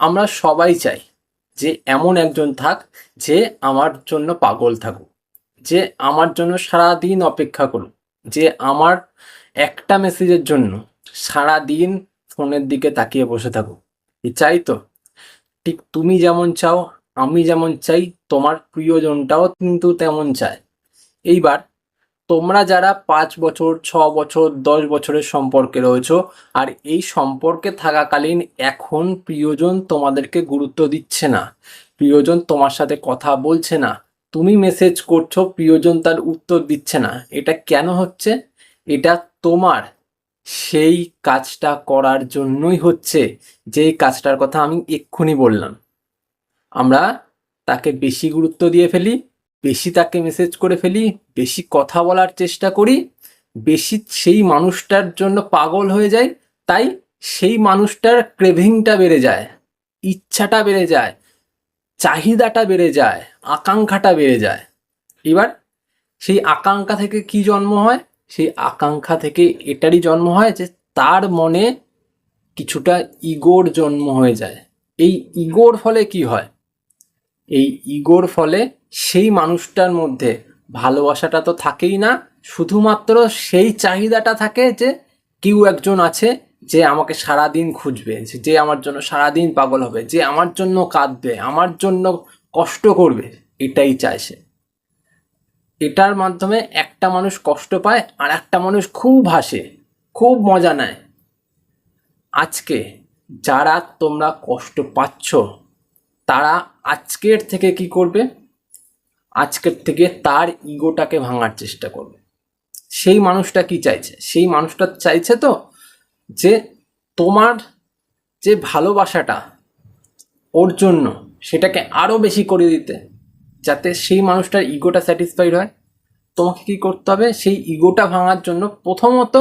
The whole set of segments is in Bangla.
আমরা সবাই চাই যে এমন একজন থাক যে আমার জন্য পাগল থাকুক, যে আমার জন্য সারা দিন অপেক্ষা করুক, যে আমার একটা মেসেজের জন্য সারা দিন ফোনের দিকে তাকিয়ে বসে থাকুক। চাই তো? ঠিক তুমি যেমন চাও, আমি যেমন চাই, তোমার প্রিয়জনটাও কিন্তু তেমন চায়। এইবার তোমরা যারা পাঁচ বছর, ছ বছর, দশ বছরের সম্পর্কে রয়েছো, আর এই সম্পর্কে থাকাকালীন এখন প্রিয়জন তোমাদেরকে গুরুত্ব দিচ্ছে না। প্রিয়জন তোমার সাথে কথা বলছে না। তুমি মেসেজ করছ, প্রিয়জন তার উত্তর দিচ্ছে না। এটা কেন হচ্ছে? এটা তোমার সেই কাজটা করার জন্যই হচ্ছে। যেই কাজটার কথা আমি এক্ষুনি বললাম। আমরা তাকে বেশি গুরুত্ব দিয়ে ফেলি বেশি তাকে মেসেজ করে ফেলি, বেশি কথা বলার চেষ্টা করি, বেশি সেই মানুষটার জন্য পাগল হয়ে যাই, তাই সেই মানুষটার ক্রেভিংটা বেড়ে যায়, ইচ্ছাটা বেড়ে যায়, চাহিদাটা বেড়ে যায়, আকাঙ্ক্ষাটা বেড়ে যায়। এবার সেই আকাঙ্ক্ষা থেকে কি জন্ম হয়? সেই আকাঙ্ক্ষা থেকে এটারই জন্ম হয় যে তার মনে কিছুটা ইগোর জন্ম হয়ে যায়। এই ইগোর ফলে কি হয়? এই ইগোর ফলে সেই মানুষটার মধ্যে ভালোবাসাটা তো থাকেই না, শুধুমাত্র সেই চাহিদাটা থাকে যে কেউ একজন আছে যে আমাকে সারা দিন খুঁজবে, যে- আমার জন্য সারা দিন পাগল হবে, যে আমার জন্য কাঁদবে, আমার জন্য কষ্ট করবে, এটাই চায় সে। এটার মাধ্যমে একটা মানুষ কষ্ট পায় আর একটা মানুষ খুব হাসে, খুব মজা নেয়। আজকে যারা তোমরা কষ্ট পাচ্ছ তারা আজকের থেকে কি করবে? আজকের থেকে তার ইগোটাকে ভাঙার চেষ্টা করবে। সেই মানুষটা কি চাইছে? সেই মানুষটা চাইছে তো যে তোমার যে ভালোবাসাটা ওর জন্য সেটাকে আরও বেশি করে দিতে, যাতে সেই মানুষটার ইগোটা স্যাটিসফাইড হয়। তোমাকে কি করতে হবে? সেই ইগোটা ভাঙার জন্য প্রথমত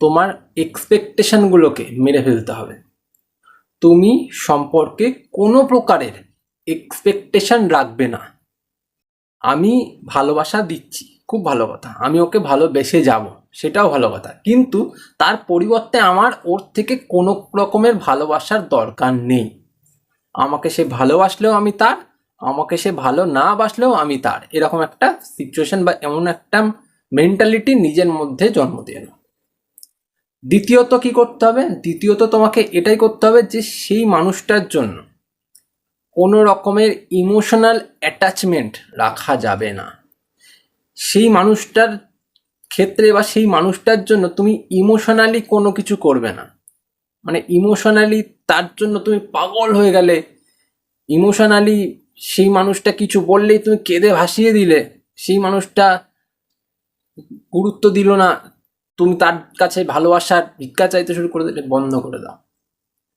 তোমার এক্সপেকটেশনগুলোকে মেরে ফেলতে হবে। তুমি সম্পর্কে কোনো প্রকারের এক্সপেকটেশন রাখবে না। আমি ভালোবাসা দিচ্ছি, খুব ভালো কথা। আমি ওকে ভালোবেসে যাব, সেটাও ভালো কথা। কিন্তু তার পরিবর্তে আমার ওর থেকে কোনো রকমের ভালোবাসার দরকার নেই। আমাকে সে ভালোবাসলেও আমি তার, আমাকে সে ভালো না বাসলেও আমি তার। এরকম একটা সিচুয়েশন বা এমন একটা মেন্টালিটি নিজের মধ্যে জন্ম দিয়ে। দ্বিতীয়ত কি করতে হবে? দ্বিতীয়ত তোমাকে এটাই করতে হবে যে সেই মানুষটার জন্য কোনো রকমের ইমোশনাল অ্যাটাচমেন্ট রাখা যাবে না। সেই মানুষটার ক্ষেত্রে বা সেই মানুষটার জন্য তুমি ইমোশনালি কোনো কিছু করবে না। মানে ইমোশনালি তার জন্য তুমি পাগল হয়ে গেলে ইমোশনালি সেই মানুষটা কিছু বললেই তুমি কেঁদে ভাসিয়ে দিলে, সেই মানুষটা গুরুত্ব দিল না তুমি তার কাছে ভালোবাসার ভিক্ষা চাইতে শুরু করে দিলে বন্ধ করে দাও।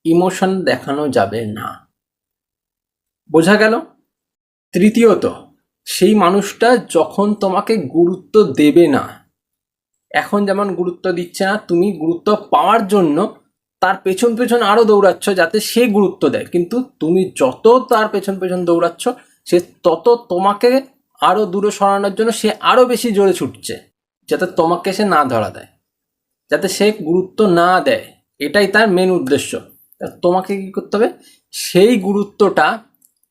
ইমোশন দেখানো যাবে না। বোঝা গেল? তৃতীয়ত, সেই মানুষটা যখন তোমাকে গুরুত্ব দেবে না, এখন যেমন গুরুত্ব দিচ্ছে না, তুমি গুরুত্ব পাওয়ার জন্য তার পেছন পেছন আরও দৌড়াচ্ছ যাতে সে গুরুত্ব দেয়। কিন্তু তুমি যত তার পেছন পেছন দৌড়াচ্ছ, সে তত তোমাকে আরও দূরে সরানোর জন্য সে আরও বেশি জোরে ছুটছে। যাতে তোমাকে সে না ধরা দেয়, যাতে সে গুরুত্ব না দেয়, এটাই তার মেন উদ্দেশ্য। তোমাকে কি করতে হবে? সেই গুরুত্বটা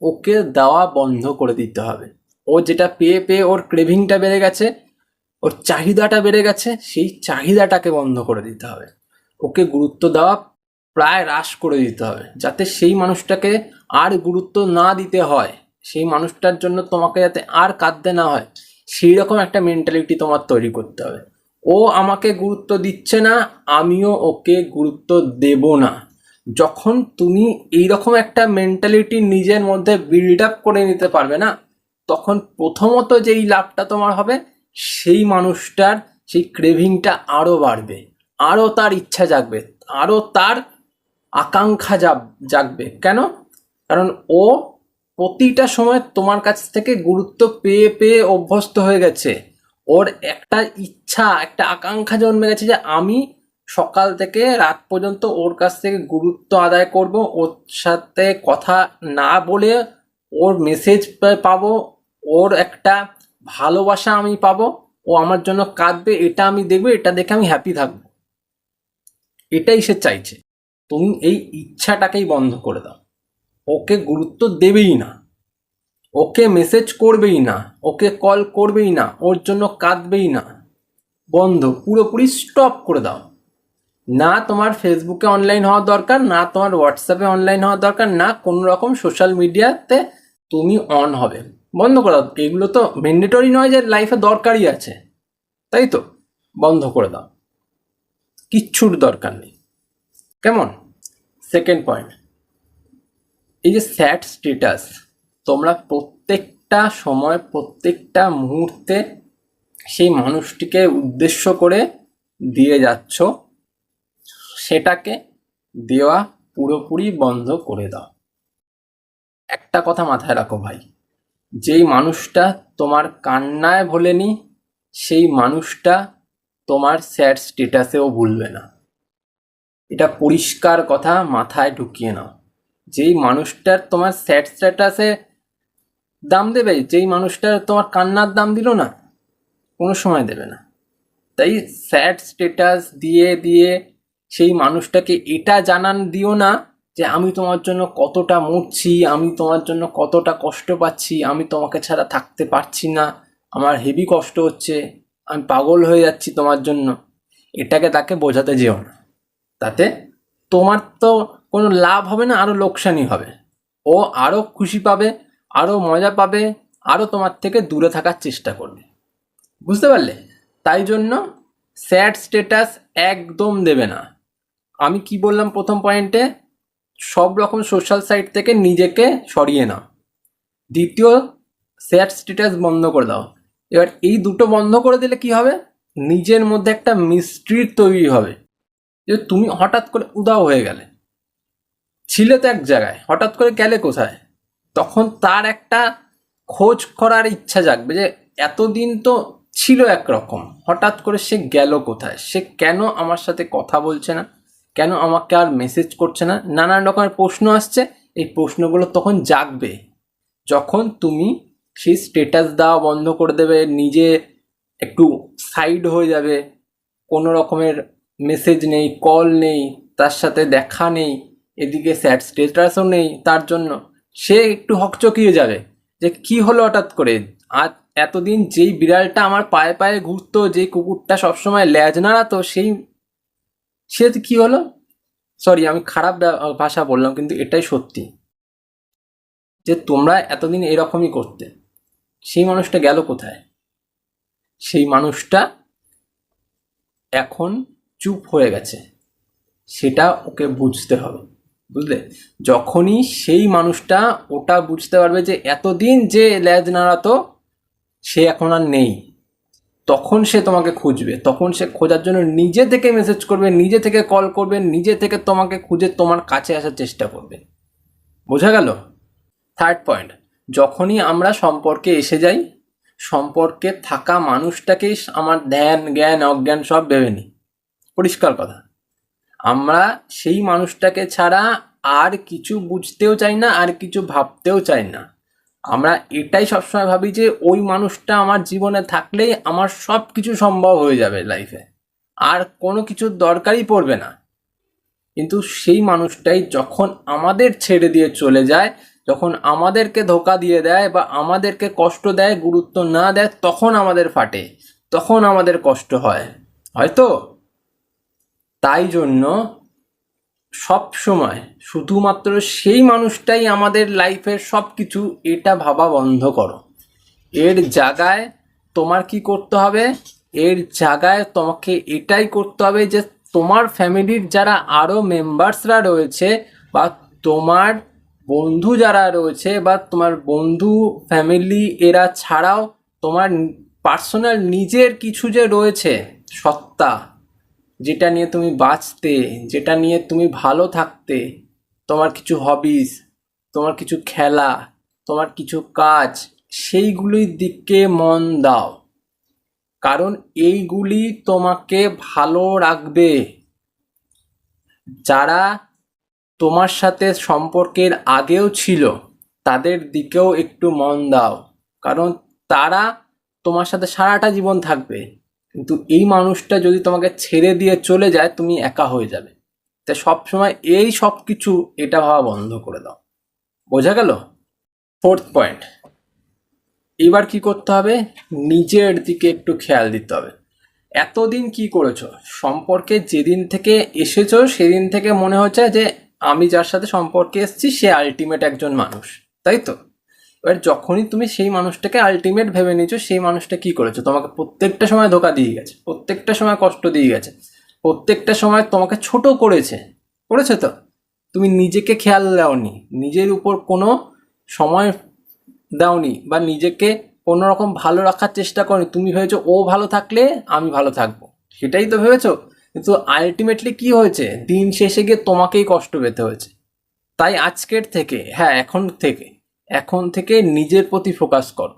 ওকে দেওয়া বন্ধ করে দিতে হবে। ও যেটা পেয়ে পেয়ে ওর ক্রেভিংটা বেড়ে গেছে, ওর চাহিদাটা বেড়ে গেছে, সেই চাহিদাটাকে বন্ধ করে দিতে হবে। ওকে গুরুত্ব দেওয়া প্রায় হ্রাস করে দিতে হবে, যাতে সেই মানুষটাকে আর গুরুত্ব না দিতে হয়। সেই মানুষটার জন্য তোমাকে যাতে আর কাঁদতে না হয়। সেই রকম একটা মেন্টালিটি তোমার তৈরি করতে হবে। ও আমাকে গুরুত্ব দিচ্ছে না, আমিও ওকে গুরুত্ব দেব না। যখন তুমি এইরকম একটা মেন্টালিটি নিজের মধ্যে বিল্ড আপ করে নিতে পারবে না, তখন প্রথমত যেই লাভটা তোমার হবে, সেই মানুষটার সেই ক্রেভিংটা আরও বাড়বে আরও তার ইচ্ছা জাগবে আরও তার আকাঙ্ক্ষা জাগ- জাগবে। কেন? কারণ ও প্রতিটা সময় তোমার কাছ থেকে গুরুত্ব পেয়ে পেয়ে অভ্যস্ত হয়ে গেছে। ওর একটা ইচ্ছা, একটা আকাঙ্ক্ষা জন্মে গেছে যে আমি সকাল থেকে রাত পর্যন্ত ওর কাছ থেকে গুরুত্ব আদায় করব, ওর সাথে কথা না বলে ওর মেসেজ পাবো, ওর একটা ভালোবাসা আমি পাবো, ও আমার জন্য কাঁদবে, এটা আমি দেখব, এটা দেখে আমি হ্যাপি থাকব। এটাই সে চাইছে। তুমি এই ইচ্ছাটাকেই বন্ধ করে দাও। ওকে গুরুত্ব দেবেই না। ওকে মেসেজ করবেই না। ওকে কল করবেই না। ওর জন্য কাঁদবেই না। বন্ধ, পুরোপুরি স্টপ করে দাও। না তোমার ফেসবুকে অনলাইন হওয়া দরকার, না তোমার হোয়াটসঅ্যাপে অনলাইন হওয়া দরকার, না কোনো রকম সোশ্যাল মিডিয়াতে তুমি অন হবে। বন্ধ করে দাও। এগুলো তো ম্যান্ডেটরি নয় যে লাইফে দরকারই আছে। তাই তো? বন্ধ করে দাও। কিচ্ছুর দরকার নেই। কেমন? সেকেন্ড পয়েন্ট এই যে স্যাড স্টেটাস তোমরা প্রত্যেকটা সময়, প্রত্যেকটা মুহূর্তে সেই মানুষটিকে উদ্দেশ্য করে দিয়ে যাচ্ছ। সেটাকে দেওয়া পুরোপুরি বন্ধ করে দাও। একটা কথা মাথায় রাখো ভাই, যেই মানুষটা তোমার কান্নায় ভোলেনি, সেই মানুষটা তোমার স্যাড স্টেটাসেও ভুলবে না। এটা পরিষ্কার কথা মাথায় ঢুকিয়ে নাও। যেই মানুষটার তোমার স্যাড স্ট্যাটাসে দাম দেবে, যেই মানুষটার তোমার কান্নার দাম দিল না, কোনো সময় দেবে না। তাই স্যাড স্ট্যাটাস দিয়ে দিয়ে সেই মানুষটাকে এটা জানান দিও না যে আমি তোমার জন্য কতটা মরছি, আমি তোমার জন্য কতটা কষ্ট পাচ্ছি, আমি তোমাকে ছাড়া থাকতে পারছি না, আমার হেভি কষ্ট হচ্ছে, আমি পাগল হয়ে যাচ্ছি তোমার জন্য। এটাকে তাকে বোঝাতে যেও না। তাতে তোমার তো কোনো লাভ হবে না আরও লোকসানই হবে। ও আরও খুশি পাবে আরও মজা পাবে আরও তোমার থেকে দূরে থাকার চেষ্টা করবে। বুঝতে পারলে? তাই জন্য স্যাড স্ট্যাটাস একদম দেবে না। আমি কি বললাম প্রথম পয়েন্টে সব রকম সোশ্যাল সাইট থেকে নিজেকে সরিয়ে নাও। দ্বিতীয় স্যাড স্ট্যাটাস বন্ধ করে দাও। এবার এই দুটো বন্ধ করে দিলে কি হবে? নিজের মধ্যে একটা মিস্ট্রি তৈরি হবে। যে তুমি হঠাৎ করে উদাও হয়ে গেলে। ছিলে তো এক জায়গায়, হঠাৎ করে গেলে কোথায়? তখন তার একটা খোঁজ করার ইচ্ছা জাগবে যে এতদিন তো ছিল একরকম, হঠাৎ করে সে গেল কোথায়? সে কেন আমার সাথে কথা বলছে না? কেন আমাকে আর মেসেজ করছে না? নানান রকমের প্রশ্ন আসছে, এই প্রশ্নগুলো তখন জাগবে। যখন তুমি সেই স্টেটাস দেওয়া বন্ধ করে দেবে, নিজে একটু সাইড হয়ে যাবে, কোনো রকমের মেসেজ নেই কল নেই, তার সাথে দেখা নেই এদিকে স্যাড স্টেটাসও নেই, তার জন্য। সে একটু হকচকিয়ে যাবে, যে কি হলো হঠাৎ করে? আজ এতদিন যেই বিড়ালটা আমার পায়ে পায়ে ঘুরতো, যেই কুকুরটা সবসময় ল্যাজ নাড়াতো, সেই সে কি হলো? সরি আমি খারাপ ভাষা বললাম, কিন্তু এটাই সত্যি। যে তোমরা এতদিন এরকমই করতে, সেই মানুষটা গেল কোথায়? সেই মানুষটা এখন চুপ হয়ে গেছে। সেটা ওকে বুঝতে হবে। বুঝলে? যখনই সেই মানুষটা ওটা বুঝতে পারবে যে এতদিন যে ল্যাজ নাড়াতো, সে এখন আর নেই। তখন সে তোমাকে খুঁজবে। তখন সে খোঁজার জন্য নিজে থেকে মেসেজ করবে, নিজে থেকে কল করবে, নিজে থেকে তোমাকে খুঁজে তোমার কাছে আসার চেষ্টা করবে। বোঝা গেল? থার্ড পয়েন্ট যখনই আমরা সম্পর্কে এসে যাই, সম্পর্কে থাকা মানুষটাকেই আমার ধ্যান, জ্ঞান, অজ্ঞান সব ভেবে নিই। পরিষ্কার কথা। আমরা সেই মানুষটাকে ছাড়া আর কিছু বুঝতেও চাই না, আর কিছু ভাবতেও চাই না। আমরা এটাই সবসময় ভাবি যে ওই মানুষটা আমার জীবনে থাকলেই আমার সব কিছু সম্ভব হয়ে যাবে লাইফে আর কোনো কিছুর দরকারই পড়বে না। কিন্তু সেই মানুষটাই যখন আমাদের ছেড়ে দিয়ে চলে যায়, যখন আমাদেরকে ধোকা দিয়ে দেয় বা আমাদেরকে কষ্ট দেয়, গুরুত্ব না দেয়, তখন আমাদের ফাটে, তখন আমাদের কষ্ট হয়। হয়তো তাই জন্য সব সময় শুধুমাত্র সেই মানুষটাই আমাদের লাইফের সব কিছু এটা ভাবা বন্ধ করো। এর জায়গায় তোমার কি করতে হবে? এর জায়গায় তোমাকে এটাই করতে হবে যে তোমার ফ্যামিলির যারা আরও মেম্বার্সরা রয়েছে বা তোমার বন্ধু যারা রয়েছে বা তোমার বন্ধু ফ্যামিলি এরা ছাড়াও তোমার পার্সোনাল নিজের কিছু যে রয়েছে, সত্তা যেটা নিয়ে তুমি বাঁচতে, যেটা নিয়ে তুমি ভালো থাকতে, তোমার কিছু হবিস তোমার কিছু খেলা, তোমার কিছু কাজ সেইগুলির দিকে মন দাও। কারণ এইগুলি তোমাকে ভালো রাখবে। যারা তোমার সাথে সম্পর্কের আগেও ছিল, তাদের দিকেও একটু মন দাও। কারণ তারা তোমার সাথে সারাটা জীবন থাকবে। কিন্তু এই মানুষটা যদি তোমাকে ছেড়ে দিয়ে চলে যায়, তুমি একা হয়ে যাবে। তাই সবসময় এই সব কিছু এটা ভাবা বন্ধ করে দাও। বোঝা গেল? ফোর্থ পয়েন্ট এবার কি করতে হবে? নিজের দিকে একটু খেয়াল দিতে হবে। এতদিন কি করেছ? সম্পর্কে যেদিন থেকে এসেছ, সেদিন থেকে মনে হচ্ছে যে আমি যার সাথে সম্পর্কে এসেছি, সে আলটিমেট একজন মানুষ। তাই তো? এবার যখনই তুমি সেই মানুষটাকে আলটিমেট ভেবে নিয়েছো, সেই মানুষটা কি করেছ? তোমাকে প্রত্যেকটা সময় ধোকা দিয়ে গেছে, প্রত্যেকটা সময় কষ্ট দিয়ে গেছে, প্রত্যেকটা সময় তোমাকে ছোট করেছে। করেছে তো? তুমি নিজেকে খেয়াল দাওনি, নিজের উপর কোনো সময় দাওনি বা নিজেকে কোনো রকম ভালো রাখার চেষ্টা করনি। তুমি ভেবেছো, ও ভালো থাকলে আমি ভালো থাকব। সেটাই তো ভেবেছো? কিন্তু আলটিমেটলি কি হয়েছে? দিন শেষে গিয়ে তোমাকেই কষ্ট পেতে হয়েছে। তাই আজকের থেকে হ্যাঁ এখন থেকে এখন থেকে নিজের প্রতি ফোকাস করো।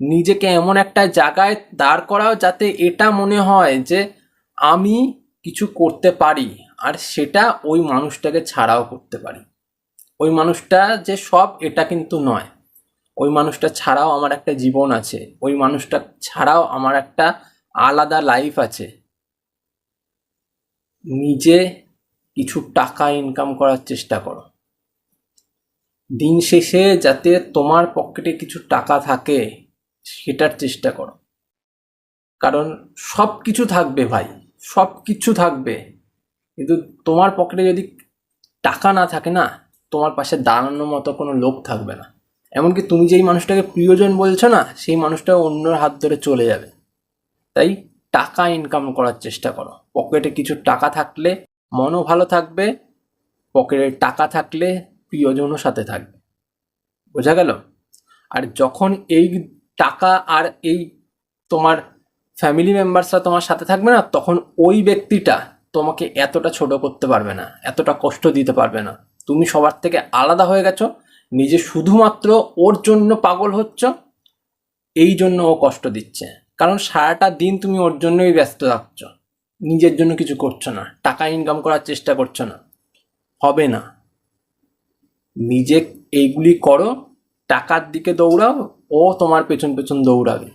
নিজেকে এমন একটা জায়গায় দাঁড় করাও যাতে এটা মনে হয় যে আমি কিছু করতে পারি আর সেটা ওই মানুষটাকে ছাড়াও করতে পারি। ওই মানুষটা যে সব এটা কিন্তু নয়। ওই মানুষটা ছাড়াও আমার একটা জীবন আছে। ওই মানুষটা ছাড়াও আমার একটা আলাদা লাইফ আছে। নিজে কিছু টাকা ইনকাম করার চেষ্টা করো। দিন শেষে যাতে তোমার পকেটে কিছু টাকা থাকে, সেটার চেষ্টা করো। কারণ সব কিছু থাকবে ভাই সব কিছু থাকবে। কিন্তু তোমার পকেটে যদি টাকা না থাকে না, তোমার পাশে দাঁড়ানোর মতো কোনো লোক থাকবে না। এমনকি তুমি যেই মানুষটাকে প্রিয়জন বলছো না, সেই মানুষটা অন্যর হাত ধরে চলে যাবে। তাই টাকা ইনকাম করার চেষ্টা করো। পকেটে কিছু টাকা থাকলে মনও ভালো থাকবে, পকেটে টাকা থাকলে প্রিয়জনও সাথে থাকবে। বোঝা গেল? আর যখন এই টাকা আর এই তোমার ফ্যামিলি মেম্বার্সরা তোমার সাথে থাকবে না, তখন ওই ব্যক্তিটা তোমাকে এতটা ছোট করতে পারবে না, এতটা কষ্ট দিতে পারবে না। তুমি সবার থেকে আলাদা হয়ে গেছো, নিজে শুধুমাত্র ওর জন্য পাগল হচ্ছ, এই জন্য ও কষ্ট দিচ্ছে। কারণ সারাটা দিন তুমি ওর জন্যই ব্যস্ত থাকছ, নিজের জন্য কিছু করছ না, টাকা ইনকাম করার চেষ্টা করছ না, হবে না। নিজে এইগুলি করো, টাকার দিকে দৌড়াও, ও তোমার পেছন পেছন দৌড়াবে।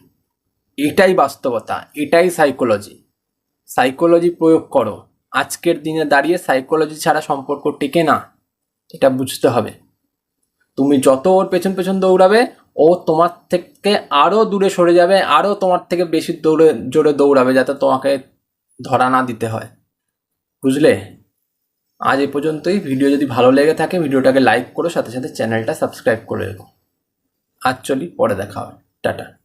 এটাই বাস্তবতা, এটাই সাইকোলজি সাইকোলজি প্রয়োগ করো। আজকের দিনে দাঁড়িয়ে সাইকোলজি ছাড়া সম্পর্ক টেকে না, এটা বুঝতে হবে। তুমি যত ওর পেছন পেছন দৌড়াবে, ও তোমার থেকে আরও দূরে সরে যাবে আরও তোমার থেকে বেশি দৌড়ে, জোরে দৌড়াবে, যাতে তোমাকে ধরা না দিতে হয়। বুঝলে? আজ এ পর্যন্তই। ভিডিও যদি ভালো লেগে থাকে, ভিডিওটাকে লাইক করো, সাথে সাথে চ্যানেলটা সাবস্ক্রাইব করে রেখো। আজ চলি, পরে দেখা হবে। টাটা।